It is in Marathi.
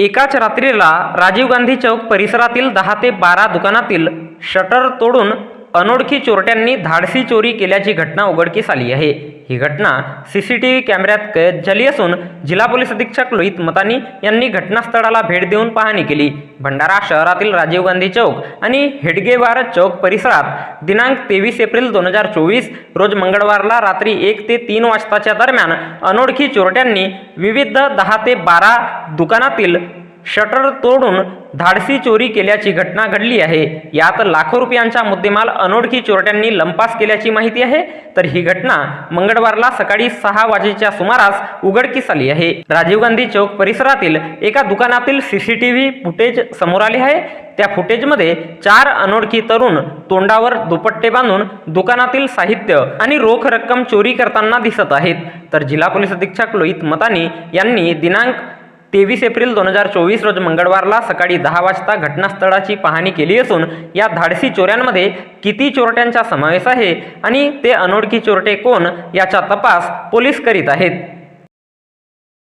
एकाच रात्रीला राजीव गांधी चौक परिसरातील दहा ते बारा दुकानातील शटर तोडून अनोळखी चोरट्यांनी धाडसी चोरी केल्याची घटना उघडकीस आली आहे. ही घटना सी सी टी व्ही कॅमेऱ्यात कैद झाली असून जिल्हा पोलीस अधीक्षक लोहित मतानी यांनी घटनास्थळाला भेट देऊन पाहणी केली. भंडारा शहरातील राजीव गांधी चौक आणि हेडगेवार चौक परिसरात दिनांक तेवीस एप्रिल दोन हजार चोवीस रोज मंगळवारला रात्री एक ते तीन वाजताच्या दरम्यान अनोळखी चोरट्यांनी विविध दहा ते बारा दुकानातील शटर तोडून धाडसी चोरी केल्याची घटना घडली आहे. यात लाखो रुपयांचा मुद्देमाल अनोळखी चोरट्यांनी लंपास केल्याची माहिती आहे. तर ही घटना मंगळवारला सकाळी सहा वाजेच्या सुमारास उघडकीस आली आहे. राजीव गांधी चौक परिसरातील एका दुकानातील सीसीटीव्ही फुटेज समोर आले आहे. त्या फुटेजमध्ये चार अनोळखी तरुण तोंडावर दुपट्टे बांधून दुकानातील साहित्य आणि रोख रक्कम चोरी करताना दिसत आहेत. तर जिल्हा पोलीस अधीक्षक लोहित मतानी यांनी दिनांक तेवीस एप्रिल दोन हजार चोवीस रोज मंगळवारला सकाळी दहा वाजता घटनास्थळाची पाहणी केली असून या धाडसी चोऱ्यांमध्ये किती चोरट्यांचा समावेश आहे आणि ते अनोळखी चोरटे कोण याचा तपास पोलीस करीत आहेत.